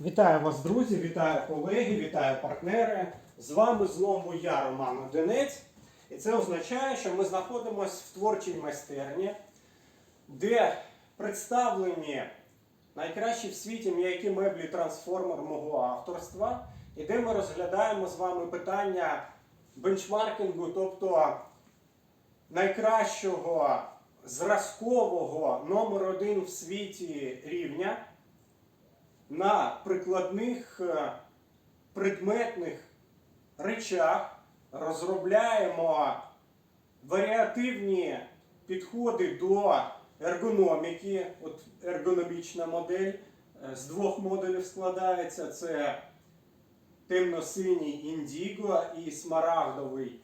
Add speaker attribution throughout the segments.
Speaker 1: Вітаю вас, друзі, вітаю колеги, вітаю партнери. З вами знову я, Роман Одинець. І це означає, що ми знаходимося в творчій майстерні, де представлені найкращі в світі м'які меблі трансформер мого авторства, і де ми розглядаємо з вами питання бенчмаркінгу, тобто найкращого зразкового номер один в світі рівня на прикладних е, предметних речах розробляємо варіативні підходи до ергономіки. От ергономічна модель е, з двох модулів складається: це темно-синій індіго і смарагдовий.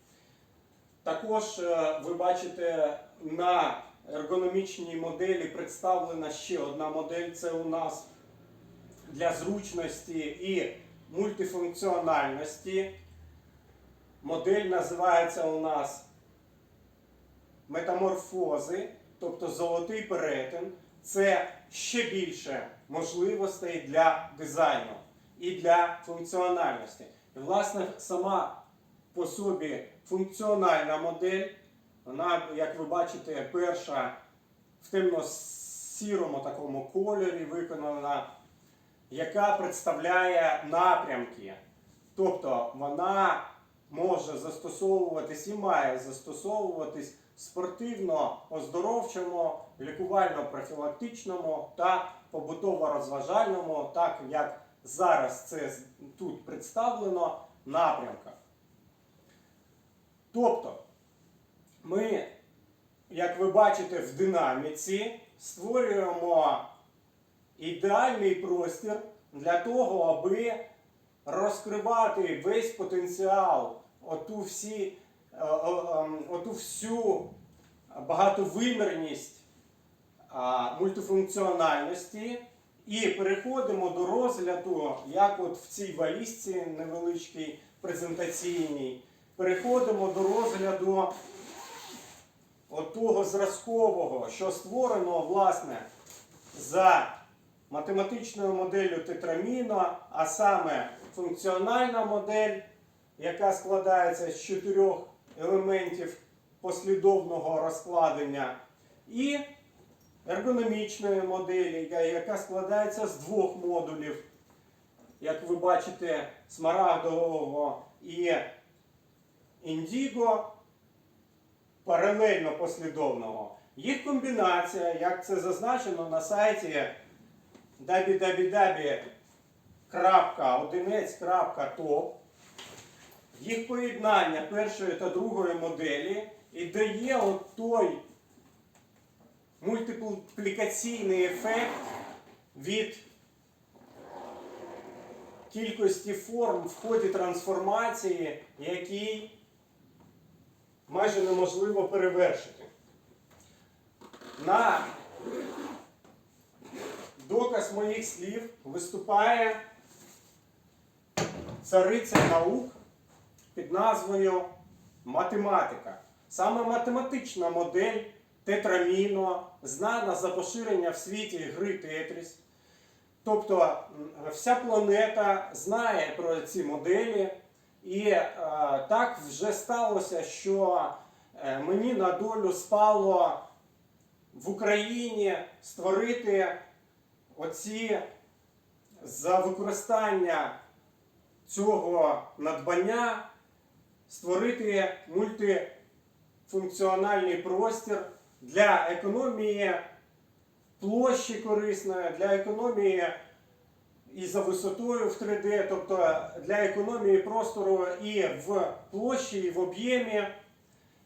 Speaker 1: Також е, ви бачите на ергономічній моделі представлена ще одна модель. Це у нас для зручності і мультифункціональності. Модель називається у нас метаморфози, тобто золотий перетин. Це ще більше можливостей для дизайну і для функціональності. І, власне, сама по собі функціональна модель, вона, як ви бачите, перша в темно-сірому такому кольорі виконана яка представляє напрямки. Тобто вона може застосовуватись і має застосовуватись в спортивно-оздоровчому, лікувально-профілактичному та побутово-розважальному, так як зараз це тут представлено, напрямках. Тобто, ми, як ви бачите в динаміці, створюємо ідеальний простір для того, аби розкривати весь потенціал, оту, всі, е, е, ем, оту всю багатовимірність мультифункціональності. І переходимо до розгляду, як от в цій валізці невеличкій презентаційній, переходимо до розгляду от того зразкового, що створено, власне, за математичною моделлю тетраміно, а саме функціональна модель, яка складається з чотирьох елементів послідовного розкладення, і ергономічної моделі, яка складається з двох модулів, як ви бачите, смарагдового і індіго, паралельно послідовного. Їх комбінація, як це зазначено на сайті www.одинець.топ, їх поєднання першої та другої моделі і дає от той мультиплікаційний ефект від кількості форм в ході трансформації, який майже неможливо перевершити. На доказ моїх слів виступає цариця наук під назвою математика. Саме математична модель тетраміно знана за поширення в світі гри Тетріс. Тобто вся планета знає про ці моделі, і е, так вже сталося, що е, мені на долю спало в Україні створити оці за використання цього надбання, створити мультифункціональний простір для економії площі корисної, для економії і за висотою в 3D, тобто для економії простору і в площі, і в об'ємі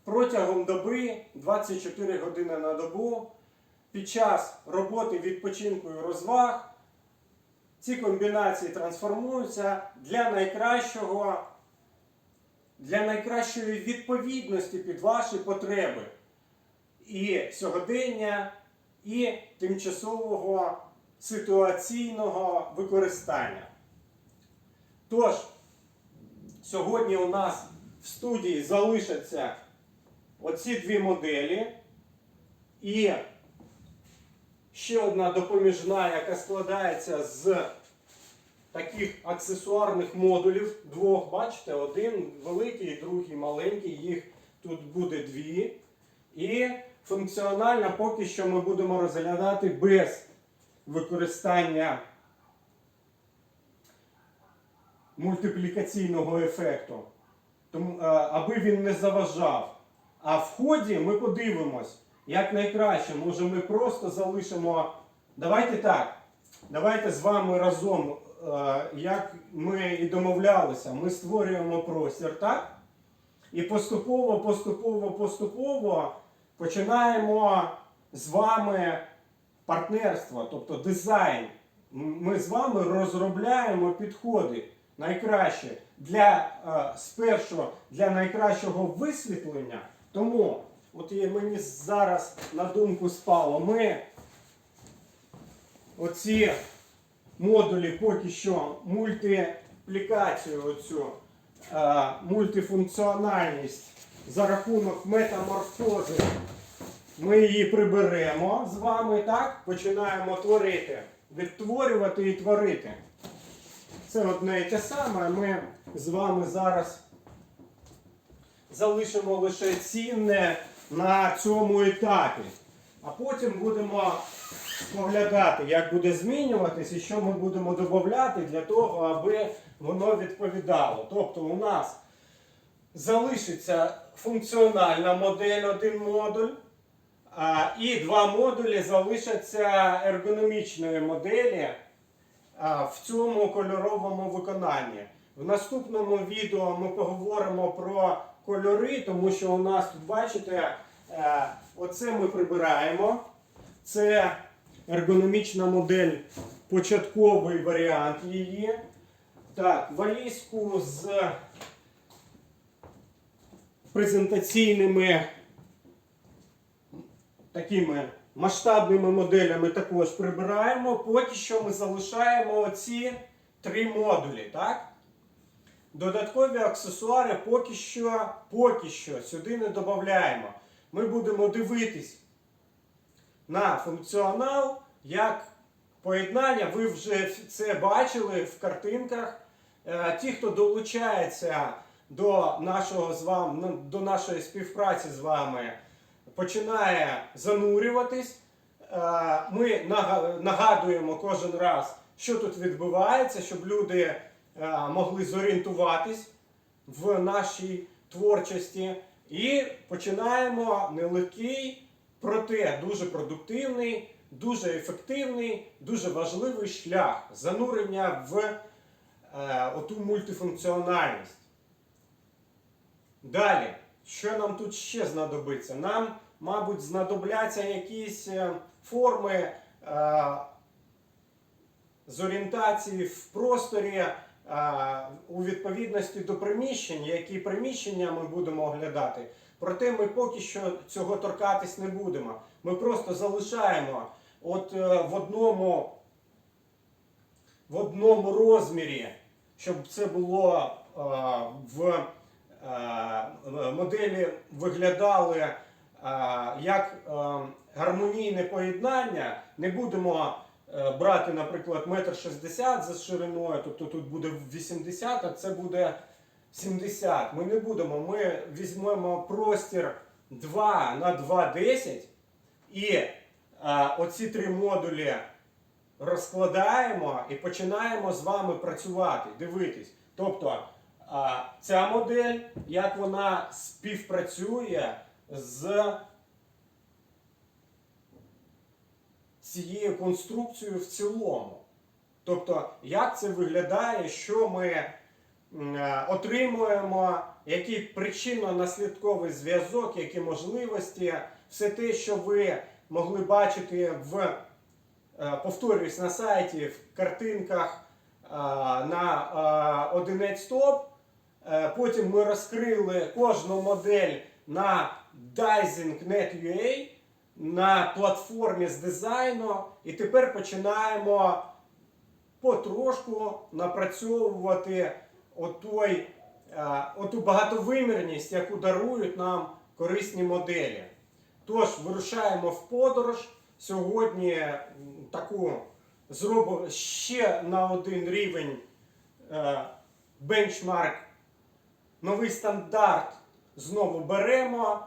Speaker 1: протягом доби 24 години на добу під час роботи відпочинку і розваг ці комбінації трансформуються для найкращого, для найкращої відповідності під ваші потреби і сьогодення, і тимчасового ситуаційного використання. Тож, сьогодні у нас в студії залишаться оці дві моделі. І ще одна допоміжна, яка складається з таких аксесуарних модулів. Двох, бачите, один великий, другий маленький. Їх тут буде дві. І функціонально поки що ми будемо розглядати без використання мультиплікаційного ефекту, тому, е, аби він не заважав. А в ході ми подивимось, як найкраще. Може ми просто залишимо. Давайте так. Давайте з вами разом, е, як ми і домовлялися, ми створюємо простір, так? І поступово, поступово, поступово починаємо з вами партнерство, тобто дизайн. Ми з вами розробляємо підходи найкраще для е, спершу для найкращого висвітлення. Тому, от є мені зараз на думку спало, ми оці модулі поки що мультиплікацію, оцю е, мультифункціональність за рахунок метаморфози. Ми її приберемо з вами, так? Починаємо творити, відтворювати і творити. Це одне і те саме. Ми з вами зараз залишимо лише цінне на цьому етапі. А потім будемо споглядати, як буде змінюватись і що ми будемо додати для того, аби воно відповідало. Тобто у нас залишиться функціональна модель, один модуль. І два модулі залишаться ергономічної моделі в цьому кольоровому виконанні. В наступному відео ми поговоримо про кольори, тому що у нас тут, бачите, е, оце ми прибираємо. Це ергономічна модель, початковий варіант її. Так, валізку з презентаційними такими масштабними моделями також прибираємо. Поки що ми залишаємо оці три модулі. Так? Додаткові аксесуари поки що, поки що сюди не додаємо. Ми будемо дивитись на функціонал, як поєднання. Ви вже це бачили в картинках. Е, Ті, хто долучається до, нашого з вами, ну, до нашої співпраці з вами, починає занурюватись. Е, Ми нагадуємо кожен раз, що тут відбувається, щоб люди могли зорієнтуватись в нашій творчості. І починаємо нелегкий, проте дуже продуктивний, дуже ефективний, дуже важливий шлях занурення в е, оту мультифункціональність. Далі, що нам тут ще знадобиться? Нам, мабуть, знадобляться якісь е, форми е, з орієнтації в просторі е, у відповідності до приміщень, які приміщення ми будемо оглядати. Проте ми поки що цього торкатись не будемо. Ми просто залишаємо от е, в одному в одному розмірі, щоб це було е, в е, моделі виглядали як гармонійне поєднання. Не будемо брати, наприклад, метр шістдесят за шириною, тобто тут буде 80, а це буде 70. Ми не будемо. Ми візьмемо простір 2 на 2,10 і е, оці три модулі розкладаємо і починаємо з вами працювати, дивитись. Тобто а, ця модель, як вона співпрацює з цією конструкцією в цілому. Тобто, як це виглядає, що ми е, отримуємо, який причинно-наслідковий зв'язок, які можливості, все те, що ви могли бачити в е, повторюсь на сайті, в картинках е, на одинець топ. Потім ми розкрили кожну модель на Dizing.net.ua на платформі з дизайну. І тепер починаємо потрошку напрацьовувати отой, е, оту багатовимірність, яку дарують нам корисні моделі. Тож, вирушаємо в подорож. Сьогодні таку зробимо ще на один рівень е, бенчмарк, новий стандарт знову беремо,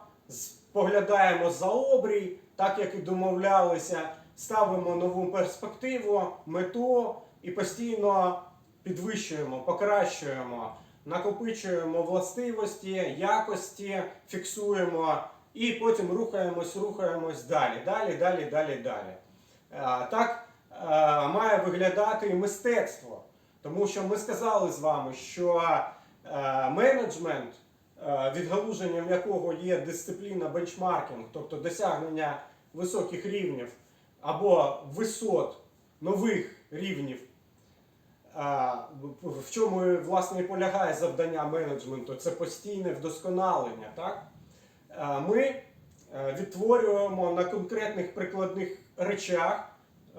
Speaker 1: споглядаємо за обрій, так як і домовлялися, ставимо нову перспективу, мету і постійно підвищуємо, покращуємо, накопичуємо властивості, якості, фіксуємо і потім рухаємось, рухаємось далі, далі, далі, далі, далі. Е, Так е, має виглядати і мистецтво. Тому що ми сказали з вами, що е, менеджмент, відгалуженням якого є дисципліна бенчмаркінг, тобто досягнення високих рівнів або висот нових рівнів, е, в- чому власне і полягає завдання менеджменту, це постійне вдосконалення. Так? Е, Ми е, відтворюємо на конкретних прикладних речах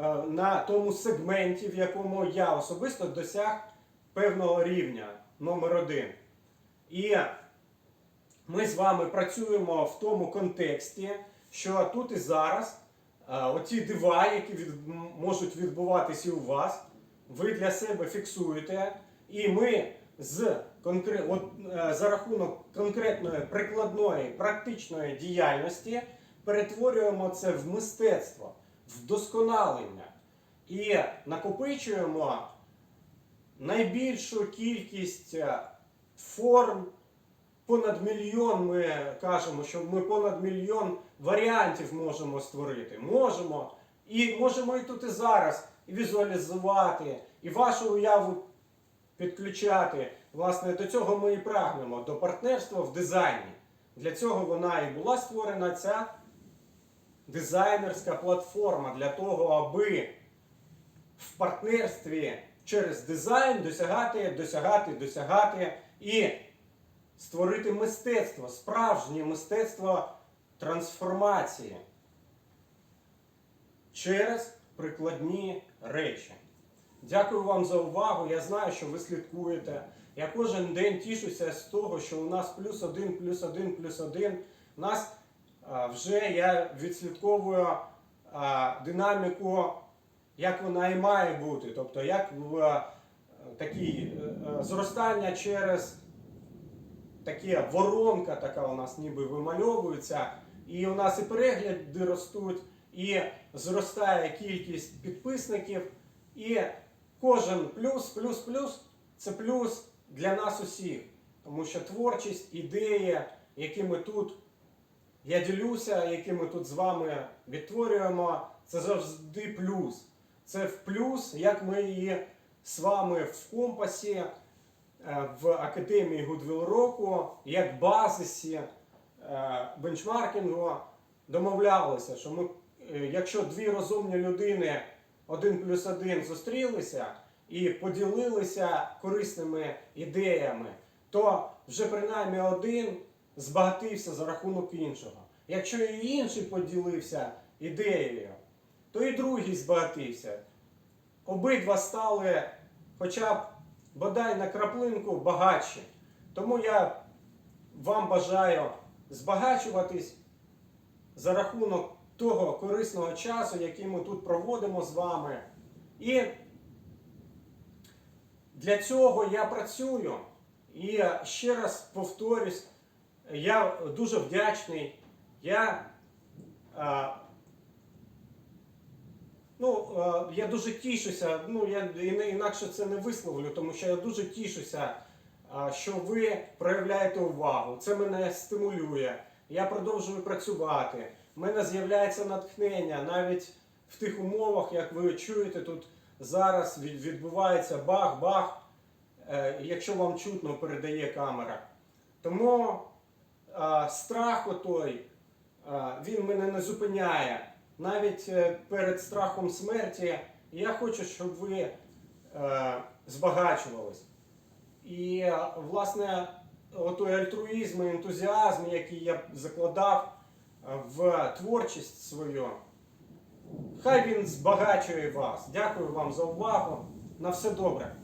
Speaker 1: е, на тому сегменті, в якому я особисто досяг певного рівня номер один. І ми з вами працюємо в тому контексті, що тут і зараз е, оці дива, які від, можуть відбуватися у вас, ви для себе фіксуєте, і ми з конкре... от, е, за рахунок конкретної прикладної практичної діяльності перетворюємо це в мистецтво, в досконалення і накопичуємо найбільшу кількість е, форм. Понад мільйон ми кажемо, що ми понад мільйон варіантів можемо створити. Можемо. І можемо і тут і зараз і візуалізувати, і вашу уяву підключати. Власне, до цього ми і прагнемо, до партнерства в дизайні. Для цього вона і була створена ця дизайнерська платформа для того, аби в партнерстві через дизайн досягати, досягати, досягати і створити мистецтво, справжнє мистецтво трансформації через прикладні речі. Дякую вам за увагу. Я знаю, що ви слідкуєте. Я кожен день тішуся з того, що у нас плюс один, плюс один, плюс один. У нас вже я відслідковую динаміку, як вона і має бути. Тобто, як в такі е, е, зростання через таке воронка така у нас ніби вимальовується, і у нас і перегляди ростуть, і зростає кількість підписників, і кожен плюс, плюс, плюс це плюс для нас усіх. Тому що творчість, ідеї, які ми тут, я ділюся, які ми тут з вами відтворюємо, це завжди плюс. Це в плюс, як ми її з вами в компасі в Академії Goodwill року, як базисі е, бенчмаркінгу домовлялися, що ми, е, якщо дві розумні людини один плюс один зустрілися і поділилися корисними ідеями, то вже принаймні один збагатився за рахунок іншого. Якщо і інший поділився ідеєю, то і другий збагатився. Обидва стали хоча б бодай на краплинку багатші. Тому я вам бажаю збагачуватись за рахунок того корисного часу, який ми тут проводимо з вами. І для цього я працюю. І ще раз повторюсь, я дуже вдячний. Я, а, ну, я дуже тішуся, ну я інакше це не висловлю, тому що я дуже тішуся, що ви проявляєте увагу. Це мене стимулює. Я продовжую працювати. У мене з'являється натхнення навіть в тих умовах, як ви чуєте, тут зараз відбувається бах-бах, е, якщо вам чутно передає камера. Тому страх отой, він мене не зупиняє. Навіть е, перед страхом смерті я хочу, щоб ви е, збагачувались. І, е, власне, отой альтруїзм і ентузіазм, який я закладав в творчість свою, хай він збагачує вас. Дякую вам за увагу. На все добре.